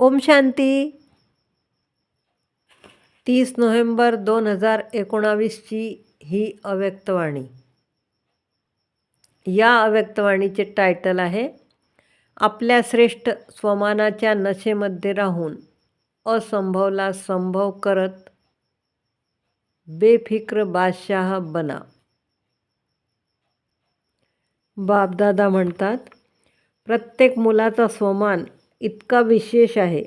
ओम शांती. तीस नोव्हेंबर दोन हजार एकोणावीसची ही अव्यक्तवाणी. या अव्यक्तवाणीचे टायटल आहे आपल्या श्रेष्ठ स्वमानाच्या नशेमध्ये राहून असंभवला संभव करत बेफिक्र बादशाह बना. बापदादा म्हणतात प्रत्येक मुलाचा स्वमान इतका विशेष आहे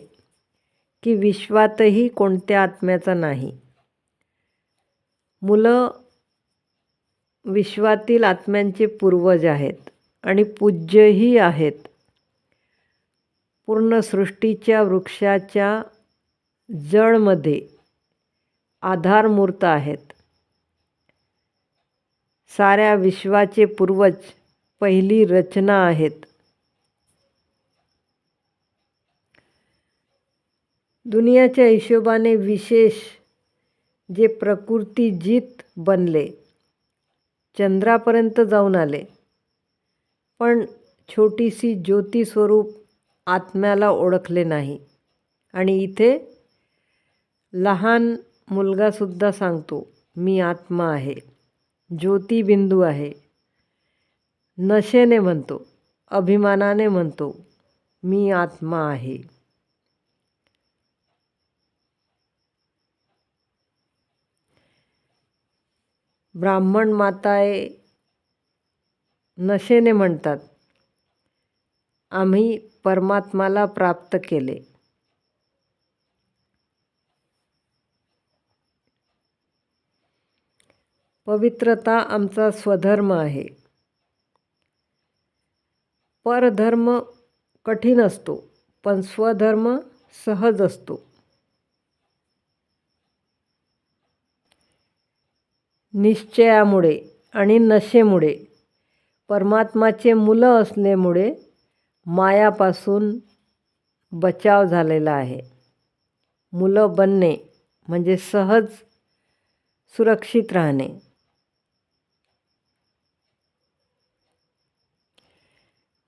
की विश्वातही कोणत्या आत्म्याचा नाही. मुलं विश्वातील आत्म्यांचे पूर्वज आहेत आणि पूज्यही आहेत. पूर्ण सृष्टीच्या वृक्षाच्या जळमध्ये आधारमूर्त आहेत. साऱ्या विश्वाचे पूर्वज पहिली रचना आहेत. दुनियाच्या हिशोबाने विशेष जे प्रकृतीजीत बनले चंद्रापर्यंत जाऊन आले. पण छोटीशी ज्योतिस्वरूप आत्म्याला ओळखले नाही. आणि इथे लहान मुलगासुद्धा सांगतो मी आत्मा आहे ज्योतिबिंदू आहे. नशेने म्हणतो अभिमानाने म्हणतो मी आत्मा आहे. ब्राह्मण माताए नशेने म्हणतात. आम्ही परमात्माला प्राप्त केले. पवित्रता आमचा स्वधर्म आहे. परधर्म कठीण असतो पण स्वधर्म सहज असतो. निश्चयामुळे आणि नशेमुळे परमात्माचे मुलं असल्यामुळे मायापासून बचाव झालेला आहे. मुलं बनणे म्हणजे सहज सुरक्षित राहणे.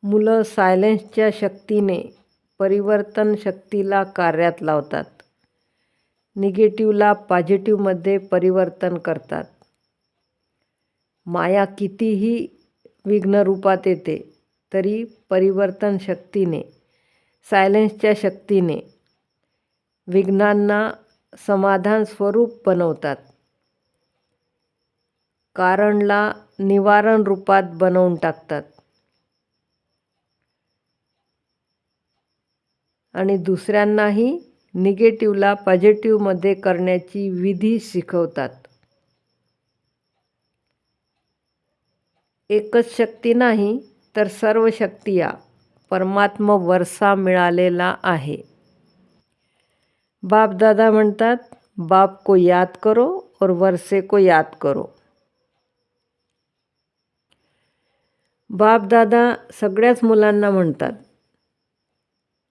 मुलं सायलेन्सच्या शक्तीने परिवर्तन शक्तीला कार्यात लावतात. निगेटिव्हला पॉझिटिव्हमध्ये परिवर्तन करतात. माया कितीही विघ्नरूपात येते तरी परिवर्तन शक्तीने सायलेन्सच्या शक्तीने विघ्नांना समाधान स्वरूप बनवतात. कारणला निवारण रूपात बनवून टाकतात. आणि दुसऱ्यांनाही निगेटिव्हला पॉझिटिव्हमध्ये करण्याची विधी शिकवतात. एकच शक्ती नाही तर सर्व शक्ती या. परमात्म वरसा मिळालेला आहे. बाप दादा म्हणतात बाप को याद करो और वरसे को याद करो. बाप दादा सगळ्याच मुलांना म्हणतात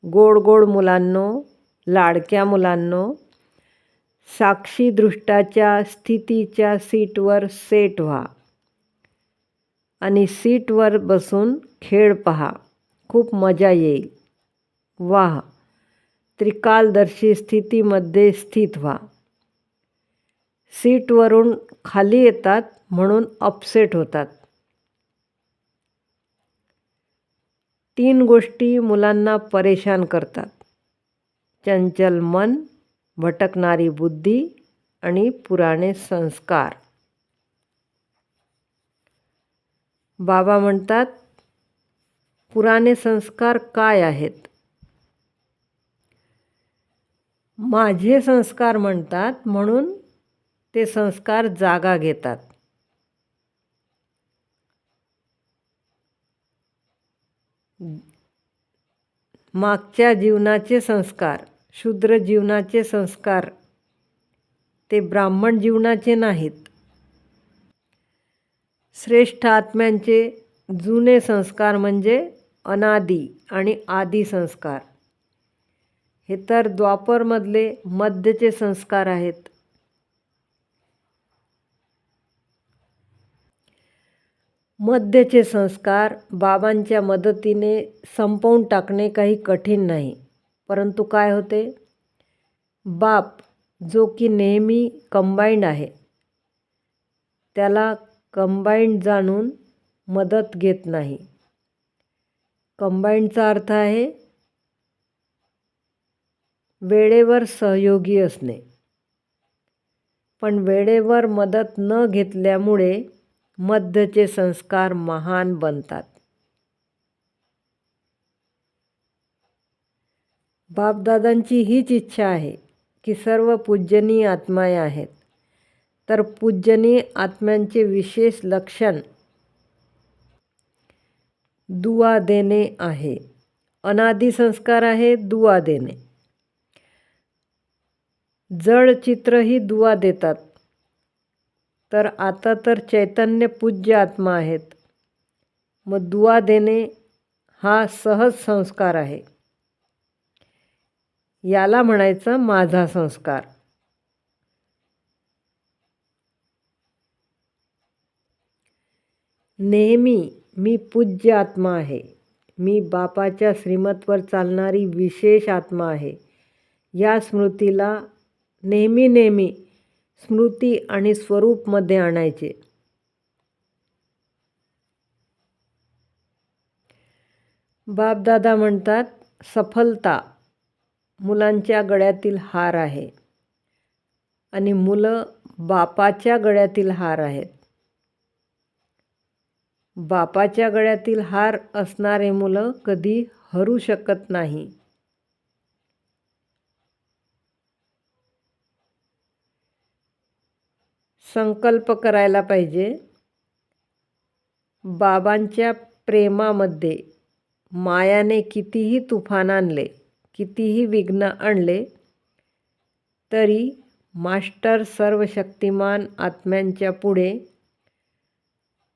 गोड गोड मुलांनो लाडक्या मुलांनो साक्षीदृष्टाच्या स्थितीच्या सीटवर सेट व्हा. आणि सीटवर बसून खेळ पहा. खूप मजा येईल. वाह! त्रिकालदर्शी स्थितीमध्ये स्थित व्हा. सीटवरून खाली येतात म्हणून अपसेट होतात. तीन गोष्टी मुलांना परेशान करतात. चंचल मन भटकणारी बुद्धी आणि पुराणे संस्कार. बाबा म्हणतात पुराणे संस्कार काय आहेत? माझे संस्कार म्हणतात म्हणून ते संस्कार जागा घेतात. मागच्या जीवनाचे संस्कार शूद्र जीवनाचे संस्कार ते ब्राह्मण जीवनाचे नाहीत. श्रेष्ठ आत्म्यांचे जुने संस्कार म्हणजे अनादी आणि आदी संस्कार. हे तर द्वापरमधले मध्यचे संस्कार आहेत. मध्यचे संस्कार बाबांच्या मदतीने संपवून टाकणे काही कठीण नाही. परंतु काय होते? बाप जो की नेहमी कंबाईंड आहे त्याला कंबाईंड जाणून मदत घेत नाही. कंबाईंडचा अर्थ आहे वेळेवर सहयोगी असणे. पण वेळेवर मदत न घेतल्यामुळे मध्यचे संस्कार महान बनतात. बापदादांची हीच इच्छा आहे की सर्व पूजनीय आत्माय आहेत. तर पूजनी आत्म्यांचे विशेष लक्षण दुवा देणे आहे. अनादी संस्कार आहे दुवा देणे. जड चित्रही दुवा देतात. तर आता तर चैतन्य पूज्य आत्मा आहेत. मग दुवा देणे हा सहज संस्कार आहे. याला म्हणायचं माझा संस्कार. नेहमी मी पूज्य आत्मा आहे. मी बापाच्या श्रीमतवर चालणारी विशेष आत्मा आहे. या स्मृतीला नेहमी नेहमी स्मृती आणि स्वरूपमध्ये आणायचे. बापदादा म्हणतात सफलता मुलांच्या गळ्यातील हार आहे आणि मुलं बापाच्या गळ्यातील हार आहेत. बापाच्या गळ्यातील हार असणारे मुलं कधी हरू शकत नाही. संकल्प करायला पाहिजे. बाबांच्या प्रेमामध्ये मायाने कितीही तुफान आणले कितीही विघ्न आणले तरी मास्टर सर्वशक्तिमान आत्म्यांच्या पुढे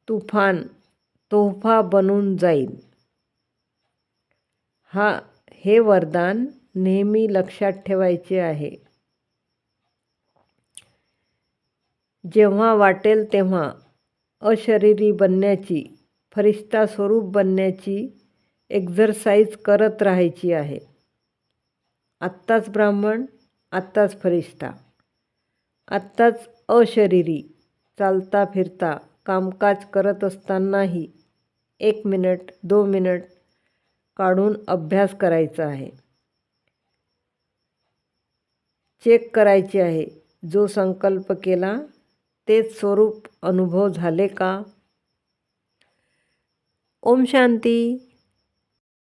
तुफान तोहफा बनून जाईल हा हे वरदान नेहमी लक्षात ठेवायचे आहे. जेव्हा वाटेल तेव्हा अशरीरी बनण्याची फरिश्ता स्वरूप बनण्याची एक्झरसाईज करत राहायची आहे. आत्ताच ब्राह्मण आत्ताच फरिश्ता आत्ताच अशरीरी चालता फिरता कामकाज करत असतानाही एक मिनट दो मिनट काढून अभ्यास करायचा आहे. चेक करायचे आहे. जो संकल्प केला तेच स्वरूप अनुभव झाले का? ओम शांती.